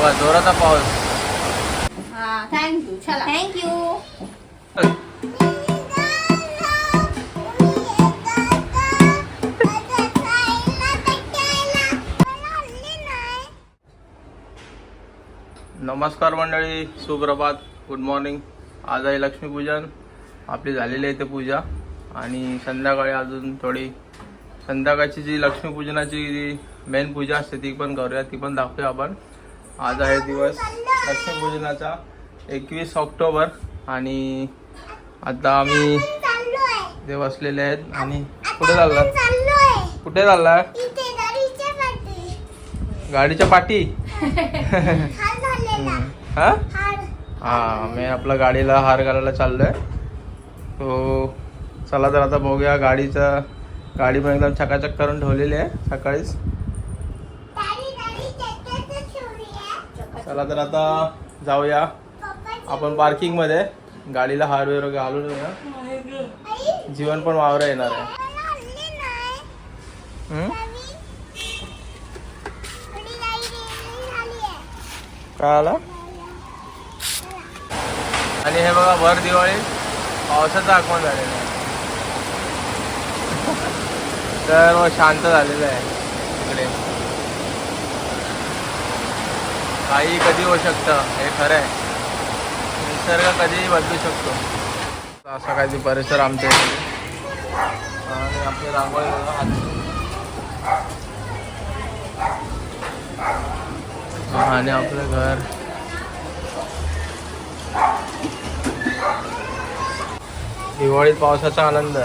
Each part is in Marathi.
बघा जोराचा पाऊस. हा थँक्यू चला. थँक्यू नमस्कार मंडळी सुप्रभात गुड मॉर्निंग आज आहे लक्ष्मीपूजन. आपली झालेली आहे ते पूजा. आणि संध्याकाळी अजून थोडी संध्याकाळची जी लक्ष्मीपूजनाची जी मेन पूजा असते ती पण करूया ती पण दाखवूया आपण. आज आहे दिवस लक्ष्मीपूजनाचा एकवीस ऑक्टोबर आणि आता आम्ही ते बसलेले आहेत आणि कुठे चालला कुठे चालला गाडीच्या पाठी? हा? हा मी आपल्या गाडीला हार घालायला चाललोय. तो चला तर आता बघूया गाडीचा गाडी पण एकदम चकाचक करून ठेवलेली आहे सकाळीच. चला तर आता जाऊया. आपण पार्किंगमध्ये. गाडीला हार वगैरे घालून येऊया. जीवन पण वावरा येणार आहे. काय आला आणि हे बघा भर दिवाळी पावसाचं आगमन झालेलं आहे. तर शांत झालेलं आहे. इकडे. काही कधी होऊ शकतं? हे खरं आहे. निसर्ग कधीही बदलू शकतो. असा काही परिसर आमच्या इकडे. आणि आपली रांगोळी आणि आपलं घर. दिवाळीत पावसाचा आनंद.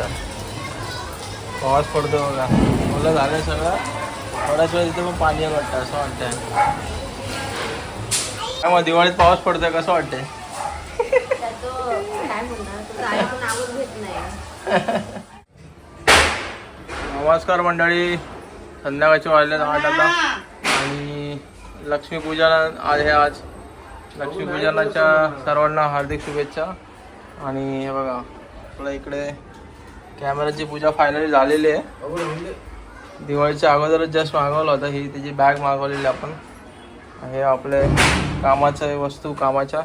पाऊस पडतो बघा. मुलं झालं सगळं. थोड्याच वेळ तिथे पण पाणी वाटतं असं वाटतंय. मग दिवाळीत पाऊस पडतोय कसं वाटतंय? नमस्कार मंडळी. संध्याकाळचे वाजले आठ आता. आणि लक्ष्मीपूजन आज हे आज. लक्ष्मीपूजनाच्या सर्वांना हार्दिक शुभेच्छा. आणि हे बघा आपल्या इकडे कॅमेराची पूजा फायनली झालेली आहे. दिवाळीच्या अगोदरच जस्ट मागवलं होतं ही त्याची बॅग मागवलेली आपण. हे आपले कामाच्या वस्तू कामाच्या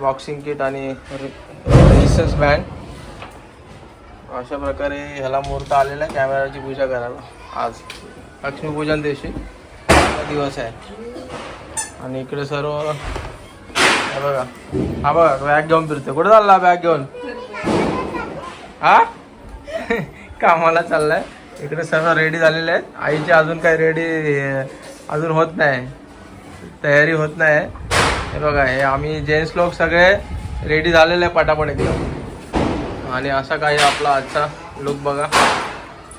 बॉक्सिंग किट आणि रेजिस्टन्स बँड अशा प्रकारे ह्याला मुहूर्त आलेला आहे कॅमेराची पूजा करायला. आज लक्ष्मीपूजन दिवशी. दिवस आहे. आणि इकडे सर्व बघा. हा बघा बॅग घेऊन फिरतो कुठे चालला बॅग घेऊन? हा? कामाला चाललाय. इकडे सर्व रेडी झालेले आहेत. आईचे अजून काही रेडी अजून होत नाही. तयारी होत नाही. हे बघा हे आम्ही जेंट्स लोक सगळे रेडी झालेले आहे पटापट एकदम. आणि असा काही आपला आजचा लुक बघा.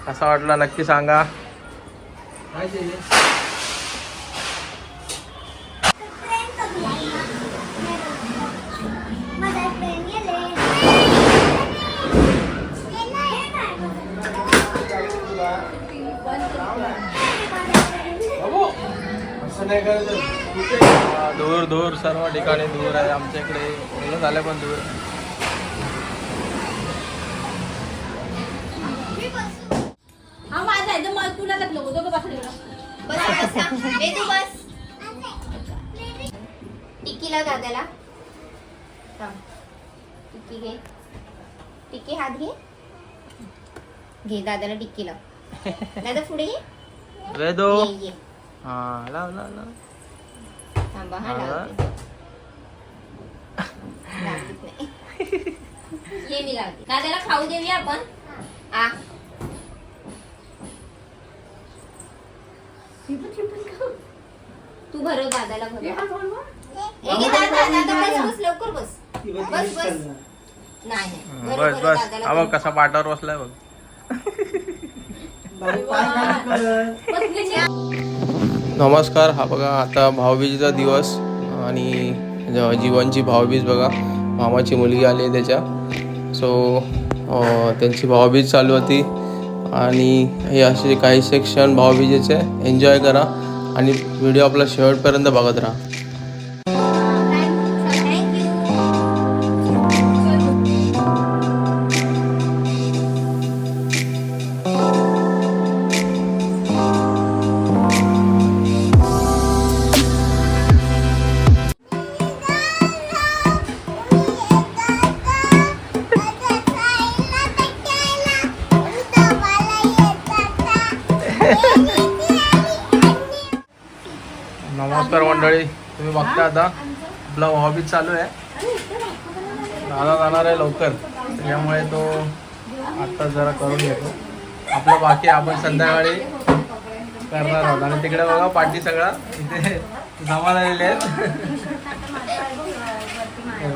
कसा वाटला नक्की सांगा. हा, दूर दूर सर्व ठिकाणी दूर आहे. आमच्या इकडे मुलं झाले पण दूर. हा माझा आहे. तर मग तुला लागलो दोघं बसले बस बस. ए तू बस. टिक्कीला दादाला. टिक्की घे. टिक्की हात घे. घे दादाला टिक्की लाव. दादा पुढे ये. हा लाव लाव लाव थांबा हा हा. लावते लावतेच नाही. ये मी लावते दादाला खाऊ देऊया आपण आ तू भरव दादाला भरव ए, घे दादा, दादा, बस, बस, लवकर बस बस बस नाही नाही भरव, बस भरव, बस दादाला बघ भरव. कसा पाटावर बसलाय बघ नमस्कार हा बघा आता भाऊबीजेचा दिवस आणि जीवनची भाऊबीज बघा. मामाची मुलगी आली आहे त्याच्या. सो त्यांची भाऊबीज चालू होती. आणि हे असे काही सेक्शन भाऊबीजेचे. एन्जॉय करा आणि व्हिडिओ आपला शेवटपर्यंत बघत राहा. नमस्कार मंडळी तुम्ही बघता आता आपला हॉबी चालू आहे. दादा जाणार आहे लवकर त्याच्यामुळे तो आत्ता जरा करून घेतो. आपलं बाकी आपण संध्याकाळी करणार आहोत. आणि तिकडे बघा पाठी सगळा इथे जमा झालेले आहेत.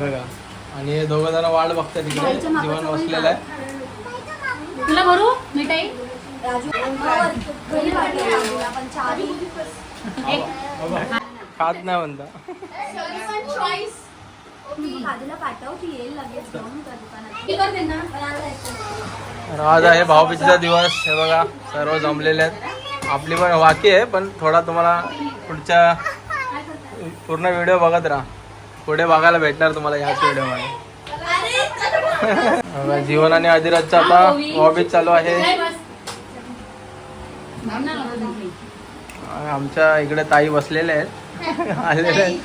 बघा. आणि हे दोघं जण वाढ बघतात तिकडे जीवन बसलेलं आहे. तुला मिठाई? राजू घरी पाठवलं राजूला, पण चहा दे. खात नाही म्हणता. राजूला पाठव ती येईल लगेच घेऊन त्या दुकानात. मी करते ना पण आज आहे. भाऊबीजेचा दिवस हे बघा सर्व जमलेले आहेत. आपली पण बाकी आहे पण थोडा तुम्हाला पुढच्या पूर्ण व्हिडिओ बघत राहा. पुढे बघायला भेटणार तुम्हाला याच व्हिडिओमध्ये. जीवन आणि अधिराजचा आता हॉबीज चालू आहे नाही बस भावना लावून दिली. आणि आमच्या इकडे ताई बसलेल्या आहेत. आलेले आहेत.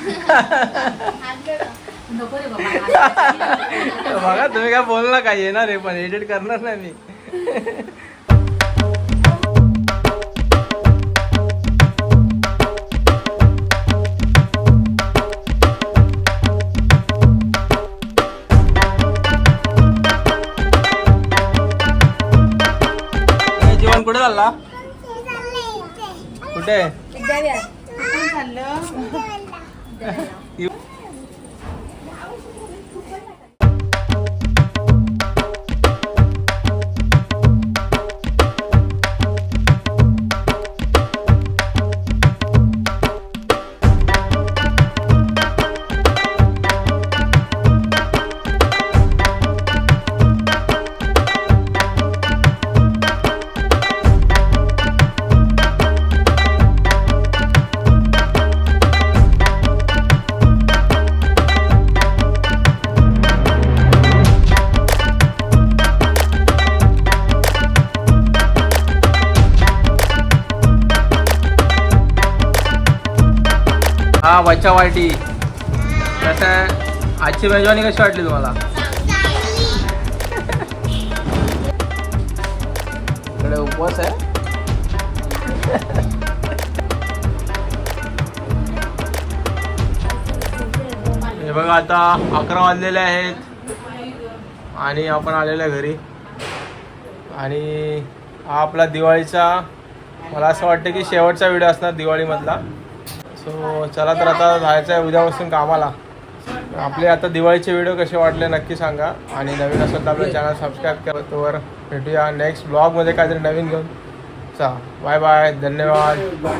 बघा तुम्ही काय बोलना काय? येणार आहे पण एडिट करणार नाही मी. जीवन कुठे चालला कुठे? हा बच्चा वाटी कसं आहे आजची मेजवानी कशी वाटली तुम्हाला? इकडे उपवास आहे. हे बघा आता अकरा वाजलेले आहेत. आणि आपण आलेलो आहे घरी. आणि हा आपला दिवाळीचा मला असं वाटतं की शेवटचा व्हिडिओ असणार दिवाळीमधला. सो चला तर आता जायचं आहे उद्यापासून कामाला. आपले आता दिवाळीचे व्हिडिओ कसे वाटले नक्की सांगा. आणि नवीन असेल तर आपलं चॅनल सबस्क्राईब करा. तोवर भेटूया नेक्स्ट ब्लॉगमध्ये काहीतरी नवीन घेऊन. चा बाय बाय धन्यवाद.